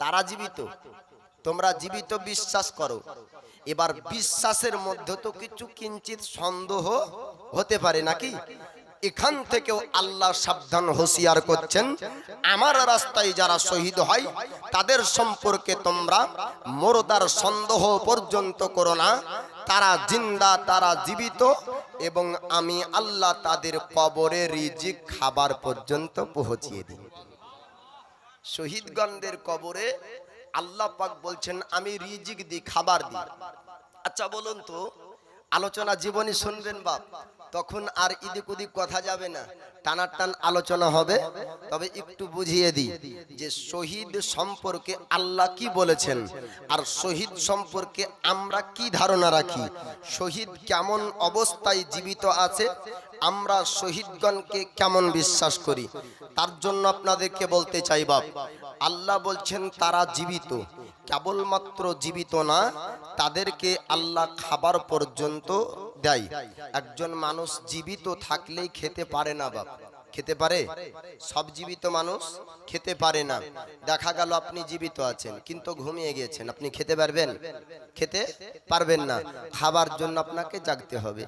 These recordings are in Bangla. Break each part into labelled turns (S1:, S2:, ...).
S1: তারা জীবিত। তোমরা জীবিত বিশ্বাস করো। এবার বিশ্বাসের মধ্যে তো কিছু কিঞ্চিত সন্দেহ হতে পারে নাকি? এখান থেকেও আল্লাহ সাবধান হুঁশিয়ার করছেন, আমার রাস্তায় যারা শহীদ হয়, তাদের সম্পর্কে তোমরা মোরদার সন্দেহ পর্যন্ত করো না। তারা জিন্দা, তারা জীবিত এবং আমি আল্লাহ তাদের কবরে রিজিক খাবার পর্যন্ত পৌঁছিয়ে দিই। শহীদগণদের কবরে আল্লাহ পাক বলছেন, আমি রিজিক দিই, খাবার দিই। আচ্ছা বলুন তো, আলোচনা জীবনী শুনবেন বাপ। তখন আর ইদিক উদিক কথা যাবে না। টানার টান আলোচনা হবে। তবে একটু বুঝিয়ে দিই যে শহীদ সম্পর্কে আল্লাহ কি বলেছেন আর শহীদ সম্পর্কে আমরা কি ধারণা রাখি? শহীদ কেমন অবস্থায় জীবিত আছে? আমরা শহীদগণকে কেমন বিশ্বাস করি? তার জন্য আপনাদেরকে বলতে চাই বাপ, আল্লাহ বলছেন তারা জীবিত। কেবলমাত্র জীবিত না, তাদেরকে আল্লাহ খাবার পর্যন্ত দেয় একজন মানুষ জীবিত থাকলেই খেতে পারে না বাপ। খেতে পারে? সব জীবিত মানুষ খেতে পারে না। দেখা গেল আপনি জীবিত আছেন, কিন্তু ঘুমিয়ে গিয়েছেন। আপনি খেতে পারবেন? খেতে পারবেন না। খাবার জন্য আপনাকে জাগতে হবে,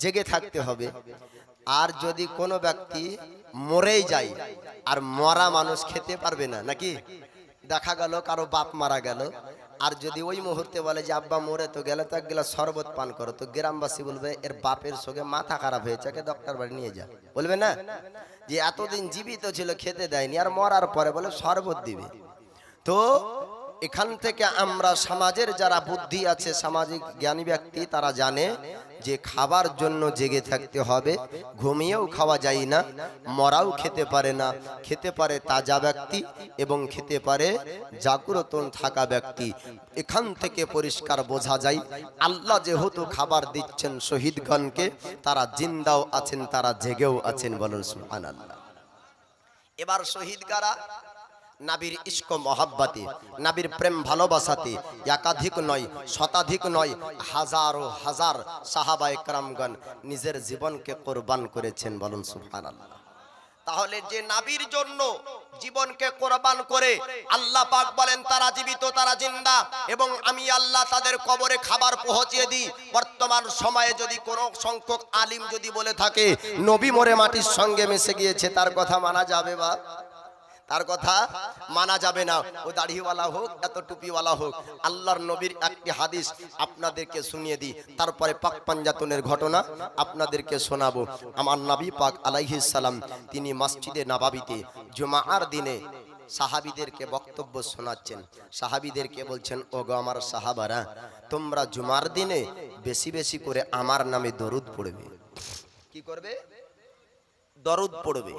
S1: জেগে থাকতে হবে। আর যদি কোনো ব্যক্তি মরেই যায়, আর মরা মানুষ খেতে পারবে না, নাকি? দেখা গেল কারও বাপ মারা গেল আর যদি ওই মুহূর্তে বলে যে, আব্বা মরে তো গেলে তো এক গেলা শরবত পান করো। তো গ্রামবাসী বলবে, এর বাপের সঙ্গে মাথা খারাপ হয়েছে, একে ডক্টর বাড়ি নিয়ে যা। বলবে না? যে এতদিন জীবিত ছিল, খেতে দেয়নি, আর মরার পরে বলে শরবত দিবে। তো এখান থেকে আমরা সমাজের যারা বুদ্ধি আছে, সামাজিক জ্ঞানী ব্যক্তি, তারা জানে যে খাবার জন্য জেগে থাকতে হবে, ঘুমিয়েও খাওয়া যায় না, মরাও খেতে পারে না, খেতে পারে তাজা ব্যক্তি এবং খেতে পারে জাগ্রত থাকা ব্যক্তি। এখান থেকে পরিষ্কার বোঝা যায়, আল্লাহ যেহেতু খাবার দিচ্ছেন শহীদগণকে, তারা জিন্দাও আছেন, তারা জেগেও আছেন বলুন সুবহানাল্লাহ। এবার শহীদ কারা নাবির ইস্ক মহাব্বাতে, নাবির প্রেম ভালোবাসাতে, একাধিক নয়, শতাধিক নয়, হাজারো হাজার সাহাবা একরামগণ নিজের জীবনকে কোরবান করেছেন বলুন সুবহানাল্লাহ। তাহলে যে নাবির জন্য জীবনকে কোরবান করে আল্লাহ পাক বলেন, তারা জীবিত, তারা জিন্দা এবং আমি আল্লাহ তাদের কবরে খাবার পৌঁছিয়ে দিই। বর্তমান সময়ে যদি কোনো সংখ্যক আলিম যদি বলে থাকে, নবী মরে মাটির সঙ্গে মিশে গিয়েছে, তার কথা মানা যাবে বা? তার কথা মানা যাবে না। ও দাড়িওয়ালা হোক, এত টুপিওয়ালা হোক, আল্লাহর নবীর একটি হাদিস আপনাদেরকে শুনিয়ে দিই। তারপরে পাক পাঞ্জাতনের ঘটনা আপনাদেরকে শোনাবো। আমার নবী পাক সালাম, তিনি মসজিদে নাবাবিতে জুমার দিনে সাহাবিদেরকে বক্তব্য শোনাচ্ছেন। সাহাবিদেরকে বলছেন ও গো আমার সাহাবারা, তোমরা জুমার দিনে বেশি বেশি করে আমার নামে দরুদ পড়বে। কি করবে? দরুদ পড়বে।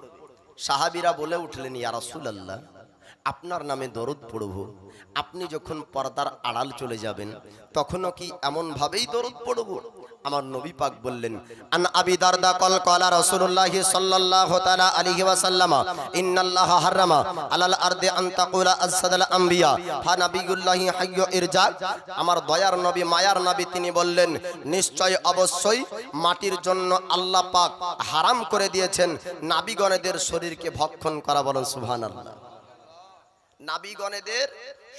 S1: সাহাবিরা বলে উঠলেন ইয়া রাসূলুল্লাহ। আপনার নামে দরুদ পড়ব। আপনি যখন পর্দার আড়াল চলে যাবেন, তখনও কি এমন ভাবেই দরুদ পড়ব? আমার নবী পাক বললেন, আন আবি দারদা কল কলা রাসূলুল্লাহ সাল্লাল্লাহু তাআলা আলাইহি ওয়াসাল্লাম, ইন্নাল্লাহ হারামা আলাল আরদি আন তাকুলা আসসাদাল আম্বিয়া, ফা নাবিয়ুল্লাহি হাইয়্যু ইরজা। আমার দয়ার নবী, মায়ার নবী, তিনি বললেন, নিশ্চয় অবশ্যই মাটির জন্য আল্লাহ পাক হারাম করে দিয়েছেন। নাবিগণেদের শরীরকে ভক্ষণ করা বলেন, সুবহানাল্লাহ। নাবিগণেদের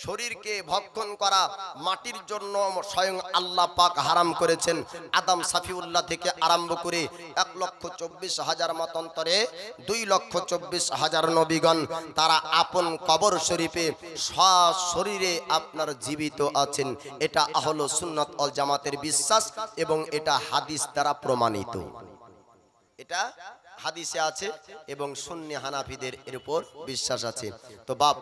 S1: শরীরকে ভক্ষণ করা মাটির জন্য স্বয়ং আল্লাহ পাক হারাম করেছেন। আদম সাফিউল্লাহ থেকে আরম্ভ করে এক লক্ষ চব্বিশ হাজার মতান্তরে দুই লক্ষ চব্বিশ হাজার নবীগণ, তারা আপন কবর শরীফে শরীরে আপনার জীবিত আছেন। এটা হলো সুন্নত অল জামাতের বিশ্বাস এবং এটা হাদিস দ্বারা প্রমাণিত। এটা হাদিসে আছে এবং সুন্নি হানাফিদের এর উপর বিশ্বাস আছে। তো বাপ,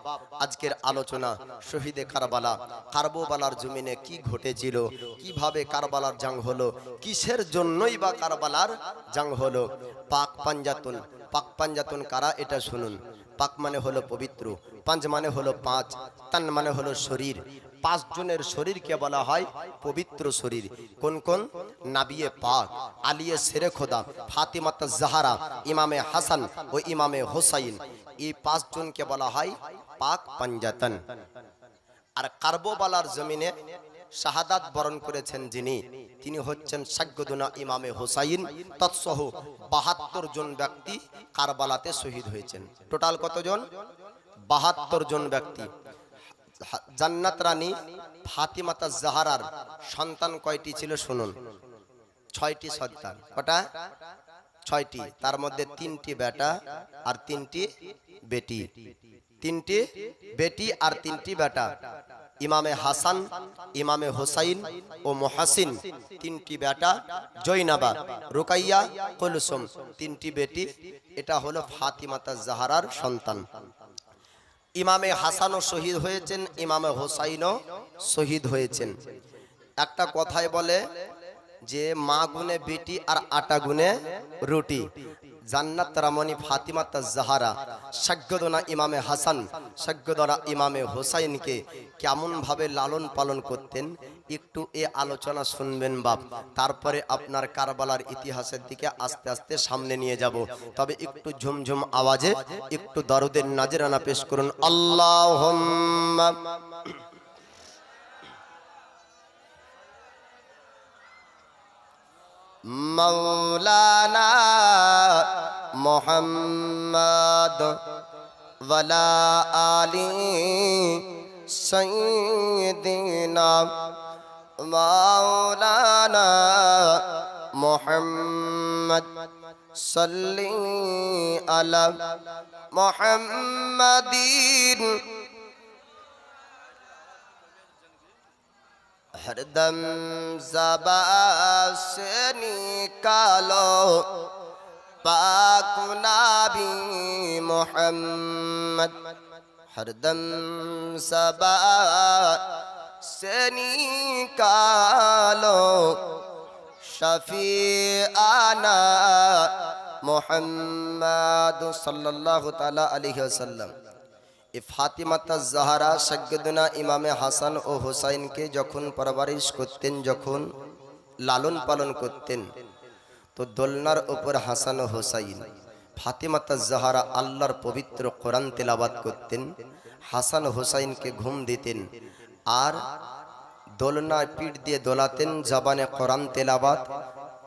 S1: আজকের আলোচনা শহীদে কারবালা, কারবোবালার জমিনে কি ঘটেছিল, কীভাবে কারবালার জাং হলো, কিসের জন্যই বা কারবালার জাং হলো? পাক পাঞ্জাতুন পাক পাঞ্জাতুন কারা এটা শুনুন। পাক মানে হলো পবিত্র পাঁচ মানে হলো পাঁচ, তান মানে হলো শরীর পাঁচ জনের শরীরকে বলা হয় পবিত্র শরীর। কোন কোন? নাবিয়ে পাক, আলিয়ে সেরে খোদা, ফাতিমাত জাহারা, ইমামে হাসান ও ইমামে হোসাইন। এই পাঁচ জনকে বলা হয় পাক পাঞ্জাতন। আর কার্বোবালার জমিনে শাহাদাত বরণ করেছেন যিনি, তিনি হচ্ছেন সাগ্যদুনা ইমামে হোসাইন। তৎসহ বাহাত্তর জন ব্যক্তি কারবালাতে শহীদ হয়েছেন। টোটাল কতজন? বাহাত্তর জন ব্যক্তি। জান্নাত রানী ফাতিমাতা জাহারার সন্তান কয়টি ছিল শুনুন। ছয়টি সন্তান। কটা? ছয়টি। তার মধ্যে তিনটি বেটা আর তিনটি বেটি। তিনটি বেটি আর তিনটি বেটা। ইমামে হাসান, ইমামে হোসাইন ও মোহাসিন। তিনটি বেটা জৈনাবা, রুকাইয়া, কলসুম। তিনটি বেটি, এটা হলো ফাতিমাতা জাহারার সন্তান। ইমামে হাসানও শহীদ হয়েছেন, ইমামে হোসাইনও শহীদ হয়েছেন। একটা কথায় বলে যে, মা গুনে বেটি আর আটা গুনে রুটি। জান্নাত রামনি ফাতিমাতা জাহারা সাগ্যদনা ইমামে হাসান সাগ্যদনা ইমামে হোসাইনকে কেমন ভাবে লালন পালন করতেন একটু এ আলোচনা শুনবেন বাপ তারপরে আপনার কারবালার ইতিহাসের দিকে আস্তে আস্তে সামনে নিয়ে যাব তবে একটু ঝুমঝুম আওয়াজে একটু দরদের নাজরানা পেশ করুন আল্লাহ مولانا محمد ولا آلی سیدنا مولانا محمد صلی علی محمدین۔ ہر دم زبا سے نکالو۔ پاک نبی محمد ہر دم سبا سے نکالو شفیعنا محمد صلی اللہ تعالی علیہ وسلم ফাতিমাতা জাহারা সাজ্ঞদুনা ইমামে হাসান ও হোসাইনকে যখন পারবারিশ করতেন যখন লালন পালন করতেন তো দোলনার ওপর হাসান হোসাইন ফাতিমাতা জাহারা আল্লাহর পবিত্র কোরআন তেলাবাত করতেন, হাসান হোসাইনকে ঘুম দিতেন আর দোলনায় পিঠ দিয়ে দোলাতেন, জবানে কোরআন তেলাবাত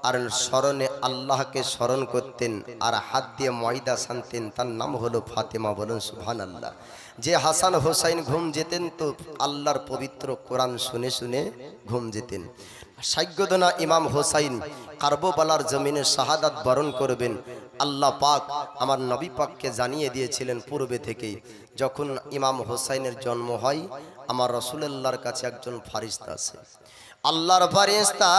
S1: আর স্মরণে আল্লাহকে স্মরণ করতেন আর হাত দিয়ে ময়দা শানতেন তার নাম হলো ফাতেমা বলুন সুহান আল্লাহ যে হাসান হোসাইন ঘুম যেতেন তো আল্লাহর পবিত্র কোরআন শুনে শুনে ঘুম যেতেন। সাগ্যদনা ইমাম হোসাইন কার্বোবালার জমিনে শাহাদাত বরণ করবেন। আল্লাহ পাক আমার নবী পাককে জানিয়ে দিয়েছিলেন পূর্বে থেকেই, যখন ইমাম হোসাইনের জন্ম হয়, আমার রসুলাল্লার কাছে একজন ফারিস্তা আছে আল্লাহর ফারিস্তা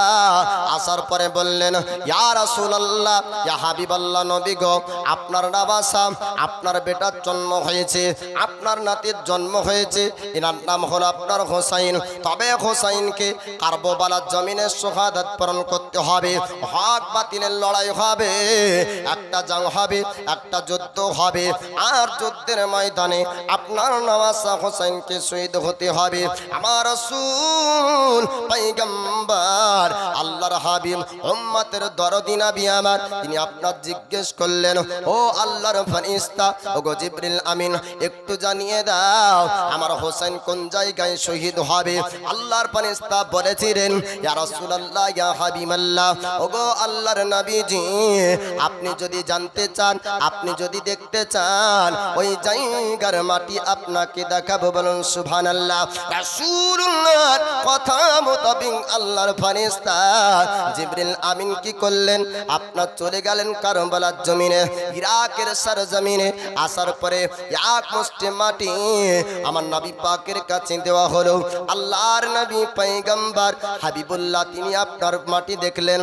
S1: আসার পরে বললেন, ইয়া রাসূলুল্লাহ, ইয়া হাবিবাল্লাহ নবী গো, আপনার নাবাসা, আপনার বেটার জন্ম হয়েছে, আপনার নাতির জন্ম হয়েছে, এনার নাম হলো আপনার হোসাইন। তবে হোসাইনকে কারবালার জমিনে শাহাদাত পূরণ করতে হবে, হক বাতিলের লড়াই হবে, একটা জং হবে, একটা যুদ্ধ হবে, আর যুদ্ধের ময়দানে আপনার নওয়াসা হোসাইনকে শহীদ হতে হবে। আমার রাসূল পয়গম্বর, আল্লাহর হাবিব, উম্মতের দরদি নবী আমার। তিনি আপনার জিজ্ঞেস করলেন, ও আল্লাহর ফেরেশতা ও গো জিবরিল আমিন, একটু জানিয়ে দাও, আমার হোসেন কোন জায়গায় শহীদ হবে? আল্লাহর ফেরেশতা বলেছিলেন, ইয়া রাসূলুল্লাহ, ইয়া হাবিবাল্লাহ ও গো আল্লাহর নবীজি, আপনি যদি জানতে চান, আপনি যদি দেখতে চান, ওই জায়গার মাটি আপনাকে দেখাবো, বলুন সুবহানাল্লাহ। রাসূলুল্লাহর কথা মোতাবিক আল্লাহর ফেরেশতা জিবরিল আমিন কি করলেন? আপনার চলে গেলেন কারবালার জমিনে, ইরাকের সরজমিনে। আসার পরে এক মুষ্টি মাটি আমার নবী পাকের কাছে দেওয়া হলো। আল্লাহর নবী পয়গম্বর হাবিবুল্লাহ, তিনি আপনার মাটি দেখলেন।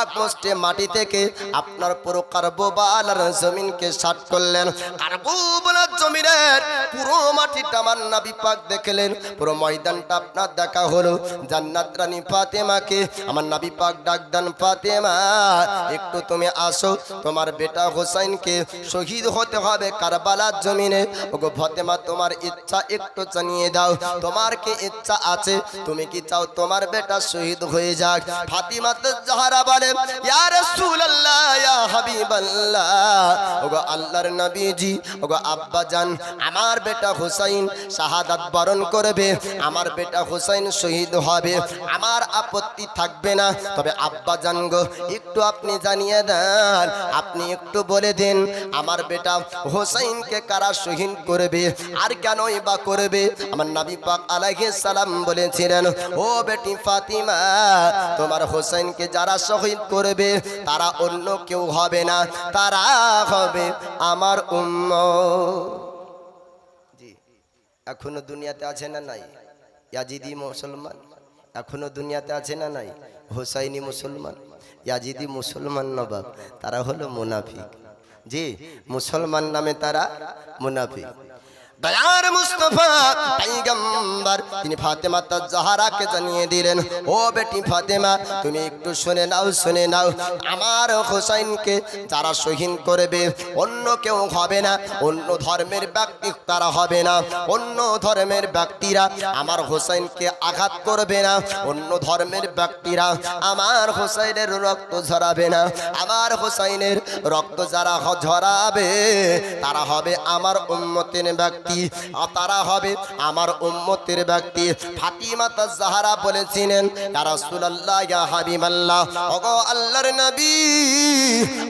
S1: এক মুষ্টি মাটি থেকে আপনার পুরো কারবালার জমিনকে সাট করলেন। কারবালার জমিনের পুরো মাটিটা আমার নবী পাক দেখলেন। পুরো ময়দানটা আপনার দেখা হলো। জান্নাত রানী ফাতেমাকে। আমার নবী পাক ডাক দেন, ফাতেমা, একটু তুমি আসো। তোমার বেটা হোসাইনকে শহীদ হতে হবে কারবালার জমিনে। ওগো ফাতেমা, তোমার ইচ্ছা একটু জানিয়ে দাও। তোমার কি ইচ্ছা আছে? তুমি কি চাও তোমার বেটা শহীদ হয়ে যাক? ফাতিমা তো জাহারা বলে, ইয়া রাসূলুল্লাহ, ইয়া হাবিবাল্লাহ। ওগো আল্লাহর নবীজি, ওগো আব্বা জান, আমার বেটা হুসাইন শাহাদাত বরণ করবে। আমার বেটা হুসাইন শহীদ হবে। আমার আপত্তি থাকবে না। তবে আব্বা জান গো, একটু আপনি জানিয়ে দেন, আপনি একটু বলে দিন, আমার বেটা হুসাইনকে কারা শহীদ করবে, আর কেনই বা করবে? আমার নবী পাক আলাইহিস সালাম বলেছিলেন, ও বেটি ফাতিমা, তোমার হোসেনকে যারা শহীদ করবে, তারা অন্য কেউ হবে না, তারা হবে আমার উম্ম জি, এখনও দুনিয়াতে আছে না নাই? ইয়াজিদি মুসলমান? এখনও দুনিয়াতে আছে না নাই? হোসাইনি মুসলমান, ইয়াজিদি মুসলমান নবাব, তারা হলো মুনাফিক। জি, মুসলমান নামে তারা মুনাফিক। দয়ার মুস্তফা পয়গম্বর। তিনি ফাতেমা তাজ জাহারাকে জানিয়ে দিলেন, ও বেটি ফাতেমা, তুমি একটু শুনে নাও শুনে নাও। আমার হোসাইনকে যারা শহীদ করবে, অন্য কেউ হবে না, অন্য ধর্মের ব্যক্তি তারা হবে না, অন্য ধর্মের ব্যক্তিরা আমার হোসাইনকে আঘাত করবে না, অন্য ধর্মের ব্যক্তিরা আমার হোসাইনের রক্ত ঝরাবে না, আমার হোসাইনের রক্ত যারা ঝরাবে, তারা হবে আমার উম্মতের ব্যক্তি। আর তারা হবে আমার উম্মতের ব্যক্তি। ফাতিমা তাজ জাহারা বলেছিলেন, ইয়া রাসূলুল্লাহ, ইয়া হাবিবাল্লাহ, ওগো আল্লাহর নবী,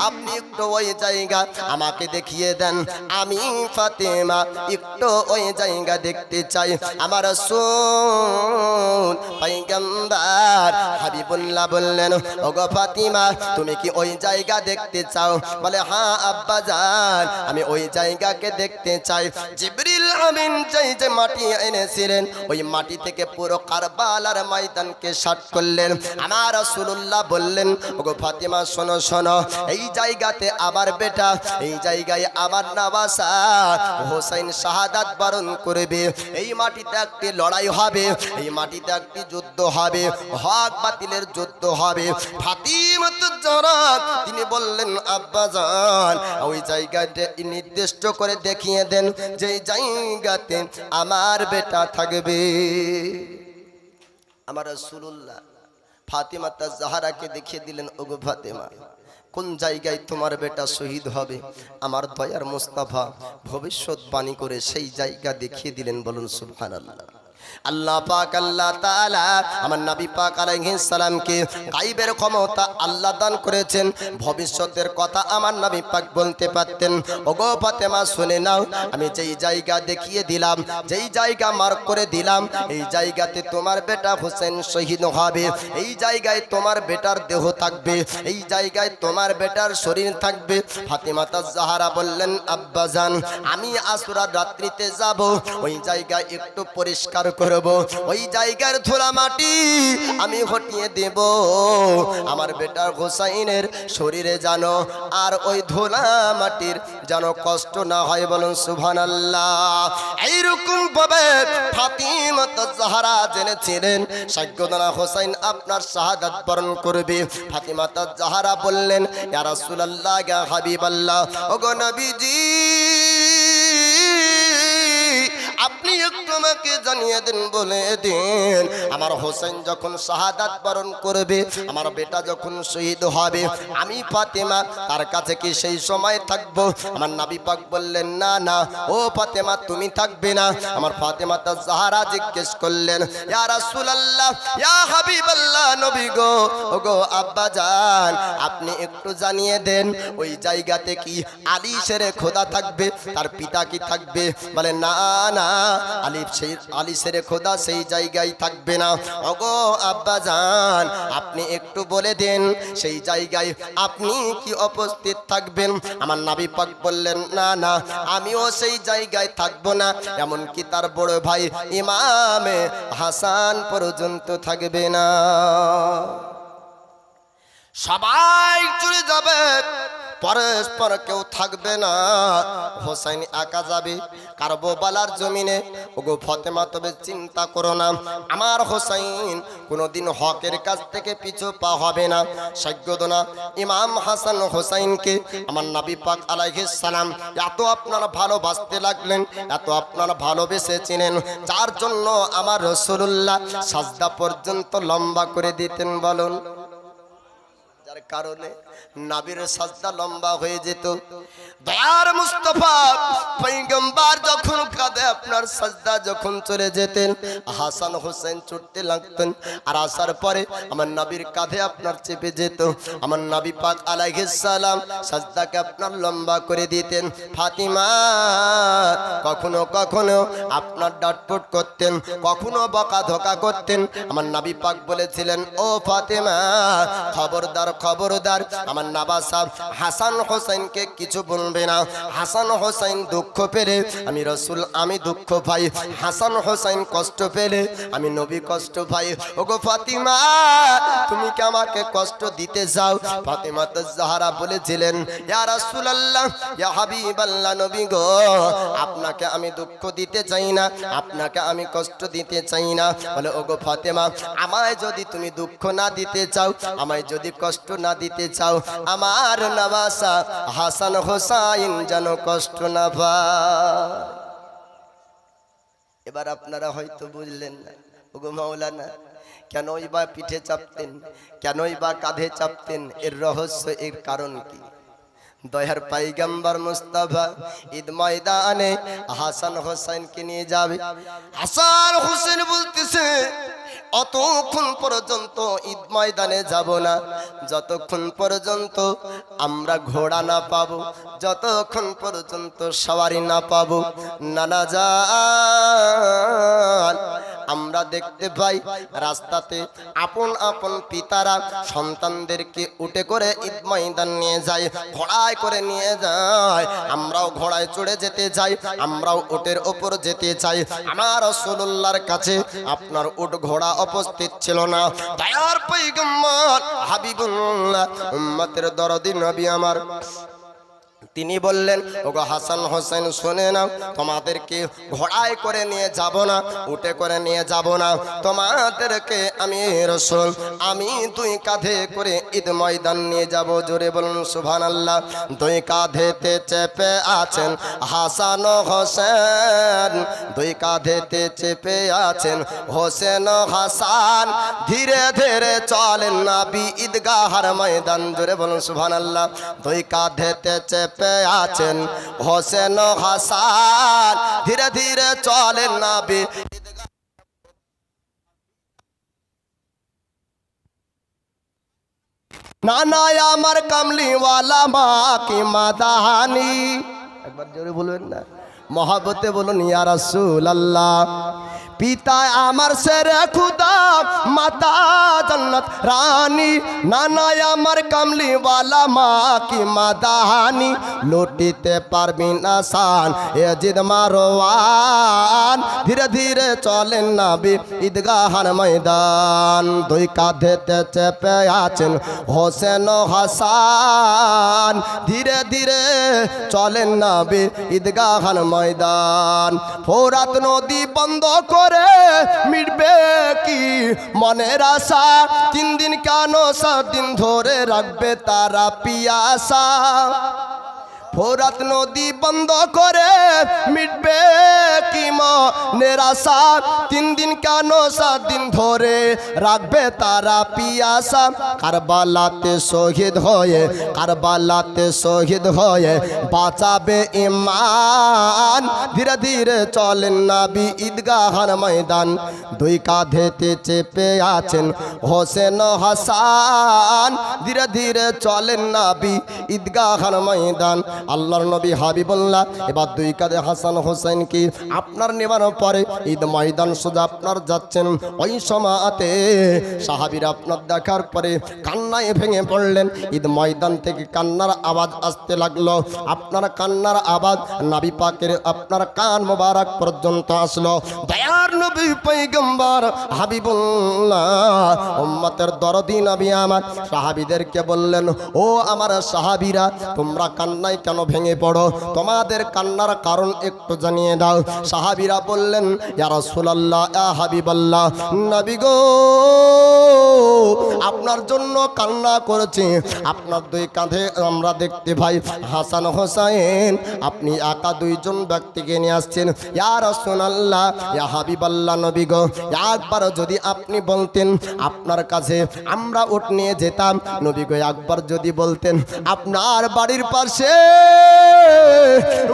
S1: আপনি একটু ওই জায়গা আমাকে দেখিয়ে দেন। আমি ফাতেমা একটু ওই জায়গা দেখতে চাই। আমার রাসূল পয়গম্বর হাবিবুল্লাহ বললেন, ওগো ফাতিমা, তুমি কি ওই জায়গা দেখতে চাও? বলে হ্যাঁ আব্বা যান আমি ওই জায়গাকে দেখতে চাই। জিবরিল আমিন যেই যে মাটি এনেছিলেন, ওই মাটি থেকে পুরো কারবালার ময়দানকে শাট করলেন। আমার রাসূলুল্লাহ বললেন, ওগো ফাতিমা, শোনো শোনো, এই জায়গাতে আবার বেটা, এই জায়গায় আবার নাবাসা হোসেন শাহাদাত বরণ করবে। এই মাটিতে একটি লড়াই হবে, এই মাটিতে একটি যুদ্ধ হবে, হক বাতিলের যুদ্ধ হবে। ফাতিমাত জারা তিনি বললেন আব্বা জান ওই জায়গাতে নির্দিষ্ট করে দেখিয়ে দেন যে জায়গাতে আমার বেটা থাকবে। আমার রাসূলুল্লাহ ফাতেমা তা জাহারাকে দেখিয়ে দিলেন, ওগো ফাতেমা, কোন জায়গায় তোমার বেটা শহীদ হবে? আমার দয়ার মুস্তাফা ভবিষ্যৎবাণী করে সেই জায়গা দেখিয়ে দিলেন, বলুন, সুবহানাল্লাহ। আল্লাহ পাক, আল্লাহ তাআলা আমার নবী পাক সালামকে গায়বের ক্ষমতা আল্লাহ দান করেছেন। ভবিষ্যতের কথা আমার নবী পাক বলতে পারতেন, ওগো ফাতেমা, শুনে নাও, আমি যেই জায়গা দেখিয়ে দিলাম, যেই জায়গা মার্ক করে দিলাম, এই জায়গাতে তোমার বেটা হোসেন শহীদ হবে, এই জায়গায় তোমার বেটার দেহ থাকবে, এই জায়গায় তোমার বেটার শরীর থাকবে। ফাতেমা তাজ জাহারা বললেন আব্বাজান আমি আসুরার রাত্রিতে যাব, ওই জায়গায় একটু পরিষ্কার করব। ওই জায়গার ধুলা মাটি আমি হটিয়ে দেব। আমার বেটার হোসাইনের শরীরে জানো আর ওই ধুলা মাটির যেন কষ্ট না হয় বলুন সুবহানাল্লাহ। এইরকম ভাবে ফাতিমা জাহারা জেনেছিলেন সাজ্ঞদনা হোসাইন আপনার শাহাদাত বরণ করবে। ফাতিমা জাহারা বললেন, ইয়া রাসূলুল্লাহ, ইয়া হাবিবাল্লাহ, ওগো নবীজি, আপনি একটু আমাকে জানিয়ে দিন, বলে দিন। আমার হোসেন যখন শাহাদাত বরণ করবে, আমার বেটা যখন শহীদ হবে, আমি ফাতেমা, তার কাছে কি সেই সময় থাকব? আমার নাবি পাক বললেন, না না, ও ফাতেমা, তুমি থাকবে না। আমার ফাতেমা তার জাহারা জিজ্ঞেস করলেন, ইয়া রাসূলুল্লাহ, ইয়া হাবিবাল্লাহ, নবী গো ও গো আব্বা জান, আপনি একটু জানিয়ে দেন, ওই জায়গাতে কি আলী শেরে খোদা থাকবে? তার পিতা কি থাকবে? বলে, না না আলিফ সেই আলী শেরে খোদা সেই জায়গায় থাকবে না। ওগো আব্বা জান, আপনি একটু বলে দেন, সেই জায়গায় আপনি কি উপস্থিত থাকবেন? আমার নাবি পাক বললেন, না না, আমিও সেই জায়গায় থাকব না। এমনকি তার বড় ভাই ইমামে হাসান পর্যন্ত থাকবে না। সবাই চলে যাবে। পরস্পর কেউ থাকবে না। হোসাইন একা যাবে, কারবোবালার জমিনে। ওগো ফতেমা, তবে চিন্তা করো না। আমার হোসাইন কোনোদিন হকের কাছ থেকে পিছু পা হবে না। সৈয়দনা ইমাম হাসান হোসাইনকে। আমার নাবি পাক আলাইহিস সালাম এত আপনারা ভালোবাসতে লাগলেন, এত আপনারা ভালোবেসেছিলেন যার জন্য আমার রসুল্লাহ সাজদা পর্যন্ত লম্বা করে দিতেন বলুন। কারণে নাবির সাজদা লম্বা হয়ে যেত। দয়ার মুস্তফা আপনার সাজদা যখন চলে যেতেন, হাসান হোসেন ছুটতে লাগতেন, আর আসার পরে আমার নবীর কাঁধে আপনার চেপে যেত। আমার নবী পাক সালাম সাজদাকে আপনার লম্বা করে দিতেন। ফাতিমা, কখনো কখনো আপনার ডাটপট করতেন, কখনো বকা ধোকা করতেন। আমার নাবি পাক বলেছিলেন, ও ফাতেমা, খবরদার খবরদার, আমার নাবা সাহ হাসান হোসেনকে কিছু বলবে না। হাসান হোসেন দুঃখ পেরে আমি রসুল, আমি দুঃখ পাই। হাসান হোসেন কষ্ট পেলে আমি নবী কষ্ট পাই। ওগো ফাতিমা, তুমি কি আমাকে কষ্ট দিতে যাও ফাতিমা তো জাহারা বলেছিলেন, ইয়া নবী গো, আপনাকে আমি দুঃখ দিতে চাই না, আপনাকে আমি কষ্ট দিতে চাই না। বলে, ওগো ফাতেমা, আমায় যদি তুমি দুঃখ না দিতে চাও, আমায় যদি কষ্ট না দিতে চাও, আমার নবাসা হাসান হোসাইন যেন কষ্ট না পায়। এবার আপনারা হয়তো বুঝলেন না। ওগো মাওলানা কেনই বা পিঠে চাপতেন? কেনই বা কাঁধে চাপতেন? এর রহস্য, এর কারণ কি? দয়ার পাইগাম্বার মুস্তাফা ঈদ ময়দানে হাসান হোসেনকে নিয়ে যাবে। হাসান হোসেন বলতেছে অতক্ষণ পর্যন্ত ঈদ ময়দানে যাব না। যতক্ষণ পর্যন্ত আমরা ঘোড়া না পাবো, যতক্ষণ পর্যন্ত সওয়ারি না পাবো, নানা যান আমরা দেখতে পাই রাস্তাতে আপন আপন পিতারা সন্তানদেরকে উঠে করে ঈদ ময়দান নিয়ে যায়, ঘোড়ায় করে নিয়ে যায়। আমরাও ঘোড়ায় চড়ে যেতে চাই আমরাও উটের ওপর যেতে চাই আমার রসুল্লাহর কাছে আপনার উট ঘোড়া উপস্থিত ছিল না। দয়ার পৈগম্বর হাবিবুল্লাহ, উম্মতের দরদি নবী আমার তিনি বললেন, ওগো হাসান হোসেন, শুনে নাও, তোমাদেরকে ঘোড়ায় করে নিয়ে যাব না উঠে করে নিয়ে যাব না। তোমাদেরকে আমি রসুল, আমি দুই কাঁধে করে ঈদ ময়দান নিয়ে যাব। জোরে বলুন সুভান আল্লাহ দুই কাঁধেতে চেপে আছেন হাসান হোসেন, দুই কাঁধেতে চেপে আছেন হোসেন হাসান। ধীরে ধীরে চলেন নাবি ঈদগাহার ময়দান। জোরে বলুন সুভান আল্লাহ দুই কাঁধেতে চেপে আছেন হোসেন হাসান। ধীরে ধীরে চলেন নাবি। নানা আমার কামলিওয়ালা মা কি মাদাহানি। একবার জোরে বলবেন না? মহাবতে বলুন, ইয়া রাসূল আল্লাহ পিতা আমার সেরে খুদা, মাতা জন্নত, রানী নানা আমার কামলিওয়ালা মা কি মাদাহানি, লুটিতে পারবি না সান, এ জিদ মারোয়ান। ধীরে ধীরে চলেন নাবি, ঈদগাহার ময়দান। দুই কাঁধেতে চেপে আছেন হোসেন হাসান। ধীরে ধীরে চলেন নাবি, ঈদগাহার ময়দান। ফোরাত নদী বন্ধ করে মিটবে কি মনের আশা? তিন দিন কেন সাত দিন ধরে রাখবে তারা পিয়াসা? ফোরাত নদী বন্ধ করে মিটবে কি নিরাশা তিন দিন কেন সাত দিন ধরে রাখবে তারা পিয়াসা? কারবালাতে শহীদ হয়ে, কারবালাতে শহীদ হয়ে বাঁচাবে ইমান ধীরে ধীরে চলেন নাবি ঈদগাহার ময়দান। দুই কাঁধেতে চেপে আছেন হোসেন হাসান। ধীরে ধীরে চলেন নাবি ঈদগাহার ময়দান। আল্লাহর নবী হাবিবুল্লাহ, এবার দুই কাঁধে হাসান হোসেন কি আপনার নেবার পরে ঈদ ময়দান সোজা আপনার যাচ্ছেন? ওই সময়তে সাহাবির আপনার দেখার পরে কান্নায় ভেঙে পড়লেন। ঈদ ময়দান থেকে কান্নার আওয়াজ আসতে লাগল। আপনার কান্নার আওয়াজ নাবি পাকের আপনার কান মোবারক পর্যন্ত আসলো। দয়ার নবী পৈগম্বর, হাবিবুল্লাহ, উম্মতের দরদি নবী আমার। সাহাবিদেরকে বললেন, ও আমার সাহাবিরা, তোমরা কান্নায় কেন ভেঙে পড়ো? তোমাদের কান্নার কারণ একটু জানিয়ে দাও। সাহাবিরা বললেন, ইয়া রাসূলুল্লাহ, ইয়া হাবিবাল্লাহ, নবী গো, আপনার জন্য কান্না করেছি। আপনার দুই কাঁধে আমরা দেখতে ভাই হাসান হোসাইন। আপনি একা দুইজন ব্যক্তিকে নিয়ে আসছেন। ইয়া রাসূলুল্লাহ, ইয়া হাবিবাল্লাহ আল্লাহ নবী গো, একবার যদি আপনি বলতেন, আপনার কাছে আমরা উঠ নিয়ে যেতাম। নবী গো, একবার যদি বলতেন, আপনার বাড়ির পাশে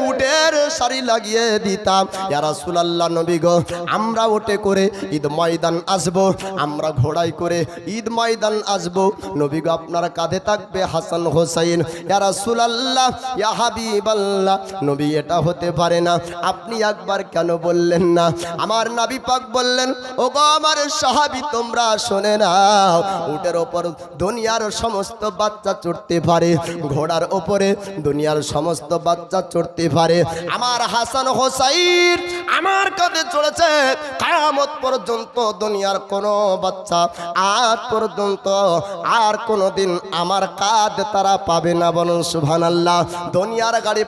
S1: উটের শাড়ি লাগিয়ে দিতাম। ইয়া রাসূলুল্লাহ নবী গো, আমরা উঠে করে ঈদ ময়দান আসব, আমরা ঘোড়ায় করে ঈদ ময়দান আসব। নবী গো, আপনার কাঁধে থাকবে হাসান হোসাইন। ইয়া রাসূলুল্লাহ, ইয়া হাবিবাল্লাহ, নবী এটা হতে পারে না। আপনি একবার কেন বললেন না? আমার নাবি পাক বললেন ও গো আমার সাহাবী, তোমরা শোনে না উটের ওপর দুনিয়ার সমস্ত বাচ্চা চড়তে পারে, ঘোড়ার ওপরে দুনিয়ার সমস্ত বাচ্চা চড়তে পারে। আমার হাসান হোসাইন আমার কাঁধে চড়েছে। কায়ামত পর্যন্ত দুনিয়ার কোনো বাচ্চা আজ পর্যন্ত আর কোনো দিন আমার কাঁধ তারা পাবে না বলুন সুবহানাল্লাহ। দুনিয়ার গাড়ি